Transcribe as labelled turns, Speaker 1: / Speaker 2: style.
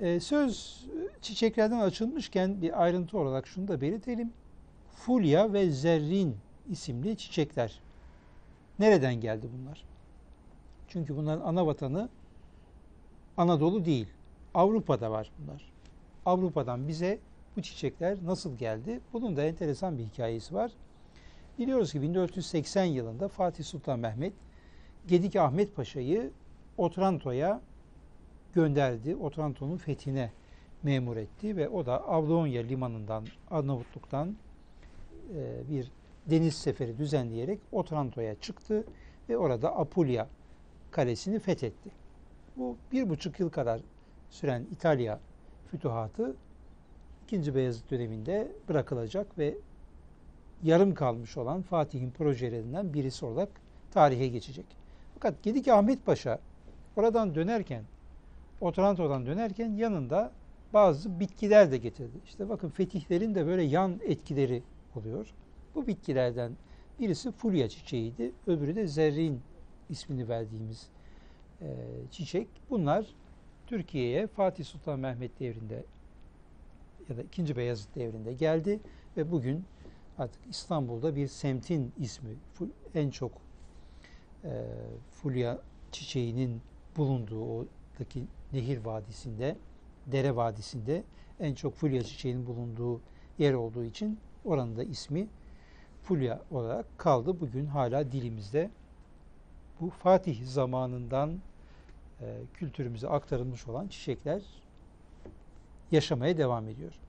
Speaker 1: Ee, söz çiçeklerden açılmışken bir ayrıntı olarak şunu da belirtelim. Fulya ve zerrin isimli çiçekler. Nereden geldi bunlar? Çünkü bunların ana vatanı Anadolu değil. Avrupa'da var bunlar. Avrupa'dan bize bu çiçekler nasıl geldi? Bunun da enteresan bir hikayesi var. Biliyoruz ki 1480 yılında Fatih Sultan Mehmet Gedik Ahmet Paşa'yı Otranto'ya gönderdi. Otranto'nun fethine memur etti ve o da Avlonya limanından, Arnavutluk'tan e, bir deniz seferi düzenleyerek Otranto'ya çıktı ve orada Apulia kalesini fethetti. Bu bir buçuk yıl kadar süren İtalya fütuhatı ikinci Beyazıt döneminde bırakılacak ve yarım kalmış olan Fatih'in projelerinden birisi olarak tarihe geçecek. Fakat Gedik Ahmet Paşa oradan dönerken, Otranto'dan dönerken yanında bazı bitkiler de getirdi. İşte bakın fetihlerin de böyle yan etkileri oluyor. Bu bitkilerden birisi fulya çiçeğiydi. Öbürü de zerrin ismini verdiğimiz e, çiçek. Bunlar Türkiye'ye Fatih Sultan Mehmet devrinde ya da 2. Beyazıt devrinde geldi ve bugün artık İstanbul'da bir semtin ismi en çok e, fulya çiçeğinin bulunduğu oradaki nehir vadisinde, dere vadisinde en çok fulya çiçeğinin bulunduğu yer olduğu için oranın da ismi fulya olarak kaldı. Bugün hala dilimizde bu Fatih zamanından e, kültürümüze aktarılmış olan çiçekler yaşamaya devam ediyor.